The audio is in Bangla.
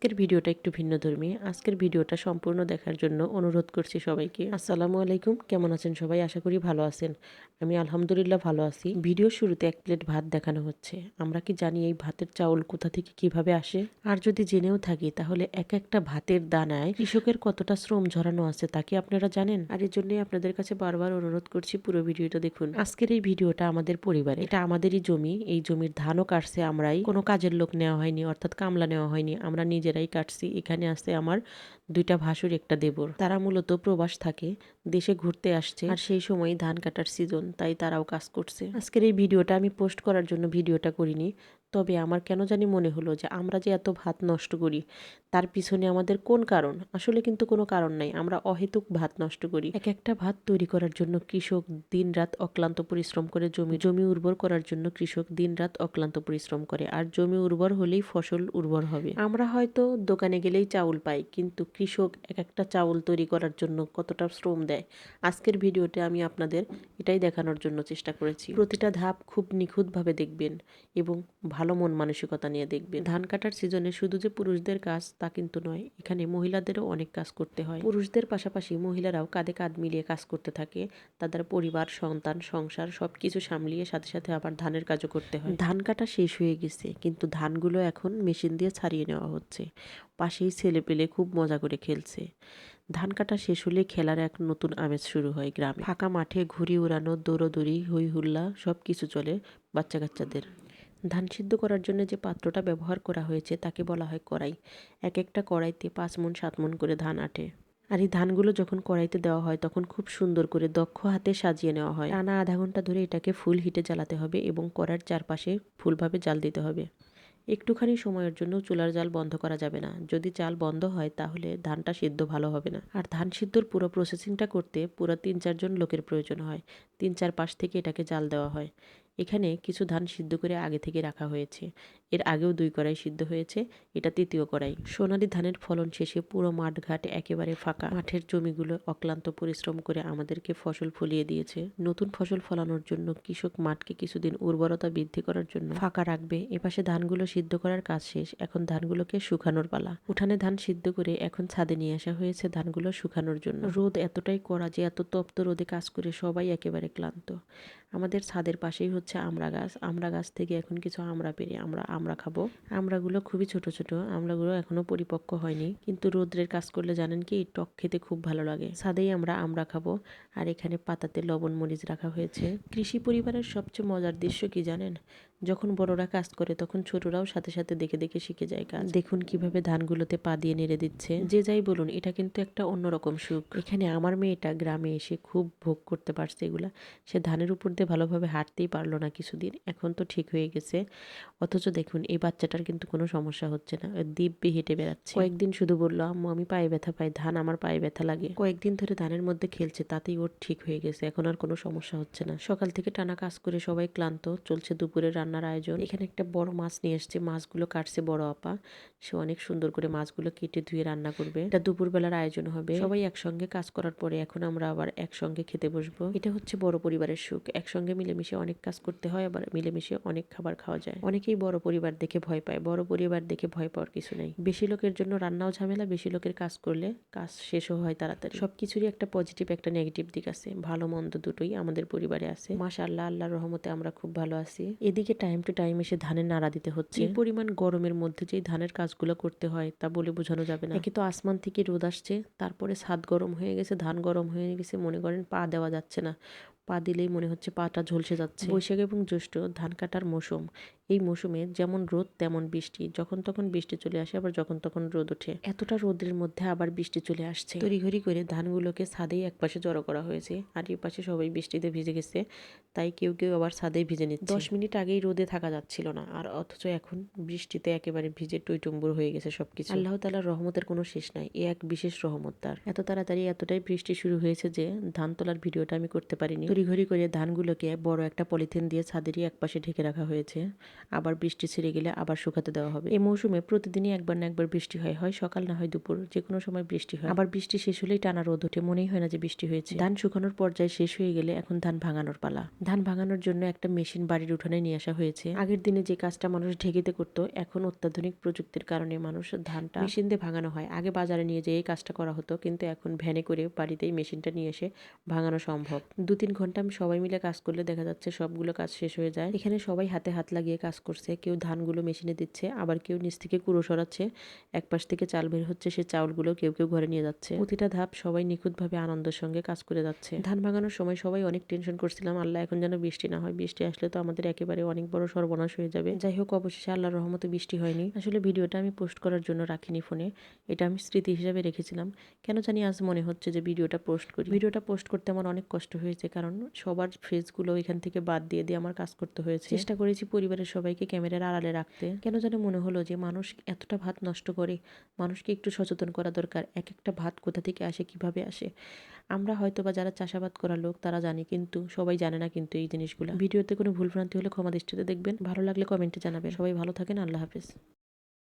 আজকের ভিডিওটা একটু ভিন্ন ধর্মী। আজকের ভিডিওটা সম্পূর্ণ দেখার জন্য অনুরোধ করছি সবাইকে। আসসালামু আলাইকুম। কেমন আছেন সবাই? আশা করি ভালো আছেন। আমি আলহামদুলিল্লাহ ভালো আছি। ভিডিও শুরুতে এক প্লেট ভাত দেখানো হচ্ছে। আমরা কি জানি এই ভাতের চাউল কোথা থেকে কীভাবে আসে? আর যদি জেনেও থাকি, তাহলে এক একটা ভাতের দানায় কৃষকের কতটা শ্রম ঝরানো আছে তা কি আপনারা জানেন? আর এর জন্যই আপনাদের কাছে বারবার অনুরোধ করছি পুরো ভিডিওটা দেখুন। আজকের এই ভিডিওটা আমাদের পরিবারে এটা আমাদেরই জমি। এই জমির ধানও কাটছে আমরাই। কোনো কাজের লোক নেওয়া হয়নি, অর্থাৎ কামলা নেওয়া হয়নি। আমরা নিজেরাই কাটছি। এখানে আছে আমার দুইটা ভাসুর, একটা দেবর। তারা মূলত প্রবাস থাকে, দেশে ঘুরতে আসছে আর সেই সময় ধান কাটার সিজন তাই তারাও কাজ করছে। আজকের এই ভিডিওটা আমি পোস্ট করার জন্য ভিডিওটা করিনি। তবে আমার কেন জানি মনে হলো যে আমরা যে এত ভাত নষ্ট করি, তার পিছনে আমাদের কোন কারণ? আসলে কিন্তু কোনো কারণ নাই, আমরা অহেতুক ভাত নষ্ট করি। এক একটা ভাত তৈরি করার জন্য কৃষক দিন রাত অক্লান্ত পরিশ্রম করে জমি জমি উর্বর করার জন্য কৃষক দিন রাত অক্লান্ত পরিশ্রম করে, আর জমি উর্বর হলেই ফসল উর্বর হবে। আমরা হয়তো দোকানে গেলেই চাউল পাই, কিন্তু কৃষক এক একটা চাউল তৈরি করার জন্য কতটা শ্রম দেয়? আজকের ভিডিওতে আমি আপনাদের এটাই দেখানোর জন্য চেষ্টা করেছি। প্রতিটা ধাপ খুব নিখুঁতভাবে দেখবেন এবং ভালো মন মানসিকতা নিয়ে দেখবেন। ধান কাটার সিজনে শুধু যে পুরুষদের কাজ তা কিন্তু নয়, এখানে মহিলাদেরও অনেক কাজ করতে হয়। পুরুষদের পাশাপাশি মহিলারাও কাঁধে কাঁধ মিলিয়ে কাজ করতে থাকে, তাদের পরিবার, সন্তান, সংসার সব কিছু সামলিয়ে সাথে সাথে আবার ধানের কাজও করতে হয়। ধান কাটা শেষ হয়ে গেছে, কিন্তু ধানগুলো এখন মেশিন দিয়ে ছাড়িয়ে নেওয়া হচ্ছে। পাশেই ছেলে পেলে খুব মজা করে খেলছে। ধান কাটা শেষ হলে খেলার এক নতুন আমেজ শুরু হয় গ্রামে। ফাঁকা মাঠে ঘুড়ি উড়ানো, দৌড়দৌড়ি, হই হুল্লা সব কিছু চলে বাচ্চা কাচ্চাদের ধান সিদ্ধ করার জন্য যে পাত্রটা ব্যবহার করা হয়েছে তাকে বলা হয় কড়াই। এক একটা কড়াইতে পাঁচ মন সাত মন করে ধান আটে। আর এই ধানগুলো যখন কড়াইতে দেওয়া হয় তখন খুব সুন্দর করে দক্ষ হাতে সাজিয়ে নেওয়া হয়। টানা আধা ঘণ্টা ধরে এটাকে ফুল হিটে জ্বালাতে হবে এবং কড়ার চারপাশে ফুলভাবে জাল দিতে হবে। একটুখানি সময়ের জন্য চুলার জাল বন্ধ করা যাবে না। যদি চাল বন্ধ হয় তাহলে ধানটা সিদ্ধ ভালো হবে না। আর ধান সিদ্ধর পুরো প্রসেসিংটা করতে পুরো তিন চারজন লোকের প্রয়োজন হয়। তিন চার পাশ থেকে এটাকে জাল দেওয়া হয়। এখানে কিছু ধান সিদ্ধ করে আগে থেকে রাখা হয়েছে। এর আগেও দুই কড়াই সিদ্ধ হয়েছে, এটা তৃতীয় কড়াই। সোনালি ধানের ফলন শেষে পুরো মাঠঘাট একেবারে ফাঁকা। মাঠের জমিগুলো অক্লান্ত পরিশ্রম করে আমাদেরকে ফসল ফলিয়ে দিয়েছে। নতুন ফসল ফলানোর জন্য কৃষক মাঠকে কিছুদিন উর্বরতা বৃদ্ধি করার জন্য ফাঁকা রাখবে। এপাশে ধানগুলো সিদ্ধ করার কাজ শেষ, এখন ধানগুলোকে শুকানোর পালা। উঠানে ধান সিদ্ধ করে এখন ছাদে নিয়ে আসা হয়েছে ধানগুলো শুকানোর জন্য। রোদ এতটাই কড়া যে এত তপ্ত রোদে কাজ করে সবাই একেবারে ক্লান্ত। আমাদের ছাদের পাশেই হচ্ছে আমড়া গাছ। আমরা গাছ থেকে এখন কিছু আমড়া পেরে আমরা আমড়া খাব। আমড়াগুলো খুবই ছোট ছোট। আমড়াগুলো এখনও পরিপক্ক হয়নি। কিন্তু রোদ্রের কাজ করলে জানেন কি, টক খেতে খুব ভালো লাগে। সাদেই আমরা আমড়া খাব। আর এখানে পাতাতে লবণ মরিচ রাখা হয়েছে। কৃষি পরিবারের সবচেয়ে মজার দৃশ্য কি জানেন? যখন বড়রা কাজ করে, তখন ছোটরাও সাথে সাথে দেখে দেখে শিখে যায় কাজ। দেখুন কীভাবে ধানগুলোতে পা দিয়ে নেড়ে দিচ্ছে। যে যাই বলুন, এটা কিন্তু একটা অন্যরকম সুখ। এখানে আমার মেয়েটা গ্রামে এসে খুব ভোগ করতে পারছে এগুলা। সে ধানের উপর দিয়ে ভালোভাবে হাঁটতেই পারল না কিছুদিন। এখন তো ঠিক হয়ে গেছে। অথচ দেখুন, এই বাচ্চাটার কিন্তু কোনো সমস্যা হচ্ছে না। দিব্যি হেঁটে বেড়াচ্ছে। কয়েকদিন শুধু বলল, আম্মু, আমি পায়ে ব্যথা পাই। ধান আমার পায়ে ব্যথা লাগে। কয়েকদিন ধরে ধানের মধ্যে খেলছে, তাতেই ওর ঠিক হয়ে গেছে। এখন আর কোনো সমস্যা হচ্ছে না। সকাল থেকে টানা কাজ করে সবাই ক্লান্ত। চলছে দুপুরে রান্নার আয়োজন। এখানে একটা বড় মাছ নিয়ে এসছে। মাছগুলো কাটছে বড় আপা। সে অনেক সুন্দর করে মাছগুলো কেটে ধুয়ে রান্না করবে। এটা দুপুরবেলার আয়োজন হবে। সবাই একসঙ্গে কাজ করার পরে এখন আমরা আবার একসঙ্গে খেতে বসবো। এটা হচ্ছে বড় পরিবারের সুখ। একসঙ্গে মিলেমিশে অনেক কাজ করতে হয়, আবার মিলেমিশে অনেক খাবার খাওয়া যায়। অনেকেই বড় পরিবার দেখে ভয় পায়। বড় পরিবার দেখে ভয় পাওয়ার কিছু নেই। বেশি লোকের জন্য রান্নাও ঝামেলা, বেশি লোকের কাজ করলে কাজ শেষও হয় তাড়াতাড়ি। সবকিছুরই একটা পজিটিভ একটা নেগেটিভ দিক আছে। ভালো, মন্দ দুটোই আমাদের পরিবারে আছে। মাসা আল্লাহ আল্লাহর রহমতে আমরা খুব ভালো আছি। এদিকে টাইম টু টাইম এসে ধানের নাড়া দিতে হচ্ছে। এই পরিমাণ গরমের মধ্যে যেই ধানের কাজগুলো করতে হয় তা বলে বোঝানো যাবে না। একে তো আসমান থেকে রোদ আসছে তারপরে ছাদ গরম হয়ে গেছে ধান গরম হয়ে গেছে মনে করেন পা দেওয়া যাচ্ছে না। পা দিলেই মনে হচ্ছে পাটা ঝলসে যাচ্ছে। বৈশাখ এবং জ্যৈষ্ঠ ধান কাটার মৌসুম। এই মৌসুমে যেমন রোদ তেমন বৃষ্টি। যখন তখন বৃষ্টি চলে আসে আবার যখন তখন রোদ ওঠে। এতটা রোদের মধ্যে আবার বৃষ্টি চলে আসছে। তড়িঘড়ি করে ধানগুলোকে ছাদেই একপাশে জড়ো করা হয়েছে আর এই পাশে সবাই বৃষ্টিতে ভিজে গেছে। তাই কেউ কেউ আবার ছাদেই ভিজে নিচ্ছে। দশ মিনিট আগেই রোদে থাকা যাচ্ছিল না আর অথচ এখন বৃষ্টিতে একেবারে ভিজে টইটুম্বুর হয়ে গেছে সবকিছু। আল্লাহ তালার রহমতের কোনো শেষ নাই এ এক বিশেষ রহমত তার। এত তাড়াতাড়ি এতটাই বৃষ্টি শুরু হয়েছে যে ধান তোলার ভিডিওটা আমি করতে পারিনি। তড়িঘড়ি করে ধানগুলোকে বড় একটা পলিথিন দিয়ে ছাদেরই একপাশে ঢেকে রাখা হয়েছে। আবার বৃষ্টি ছেড়ে গেলে আবার শুকাতে দেওয়া হবে। এই মৌসুমে প্রতিদিনই একবার না একবার বৃষ্টি হয় হয় সকাল না হয় দুপুর যে কোনো সময় বৃষ্টি হয়। আবার বৃষ্টি শেষ হলেই টানা রোদ ওঠে, মনেই হয় না যে বৃষ্টি হয়েছে। ধান শুকানোর পর্যায়ে শেষ হয়ে গেলে এখন ধান ভাঙানোর পালা। ধান ভাঙানোর জন্য একটা মেশিন বাড়ির উঠানে নিয়ে আসা হয়েছে। আগের দিনে যে কাজটা মানুষ ঢেকেতে করতো, এখন অত্যাধুনিক প্রযুক্তির কারণে মানুষ ধানটা মেশিন দিয়ে ভাঙানো হয়। আগে বাজারে নিয়ে যেয়ে কাজটা করা হতো, কিন্তু এখন ভ্যানে করে বাড়িতেই মেশিনটা নিয়ে এসে ভাঙানো সম্ভব। দু তিন ঘণ্টা আমি সবাই মিলে কাজ করলে দেখা যাচ্ছে সবগুলো কাজ শেষ হয়ে যায়। এখানে সবাই হাতে হাত লাগিয়ে কাজ করছে, কেউ ধানগুলো মেশিনে দিচ্ছে, আবার কেউ নিচ থেকে কুড়ো সরাচ্ছে এক পাশ থেকে চাল বের হচ্ছে, সে চাউলগুলো কেউ কেউ ঘরে নিয়ে যাচ্ছে। প্রতিটা ধাপ সবাই নিখুঁতভাবে আনন্দের সঙ্গে কাজ করে যাচ্ছে। ধান ভাঙানোর সময় সবাই অনেক টেনশন করছিলাম, আল্লাহ এখন যেন বৃষ্টি না হয়। বৃষ্টি আসলে তো আমাদের একেবারে অনেক বড় সর্বনাশ হয়ে যাবে। যাই হোক, অবশেষে আল্লাহর রহমতে বৃষ্টি হয়নি। আসলে ভিডিওটা আমি পোস্ট করার জন্য রাখিনি ফোনে। এটা আমি স্মৃতি হিসাবে রেখেছিলাম। কেন জানি আজ মনে হচ্ছে যে ভিডিওটা পোস্ট করি। ভিডিওটা পোস্ট করতে আমার অনেক কষ্ট হয়েছে, কারণ সবার ফেসগুলো এখান থেকে বাদ দিয়ে দিয়ে আমার কাজ করতে হয়েছে। চেষ্টা করেছি পরিবারের সবাইকে ক্যামেরার আড়ালে রাখতে। কেন জানি মনে হলো যে মানুষ এতটা ভাত নষ্ট করে, মানুষকে একটু সচেতন করা দরকার এক একটা ভাত কোথা থেকে আসে, কীভাবে আসে। আমরা হয়তো বা যারা চাষাবাদ করা লোক, তারা জানি কিন্তু, সবাই জানে না কিন্তু এই জিনিসগুলো। ভিডিওতে কোনো ভুলভ্রান্তি হলে ক্ষমা দৃষ্টিতে দেখবেন। ভালো লাগলে কমেন্টে জানাবেন। সবাই ভালো থাকেন, আল্লাহ হাফেজ।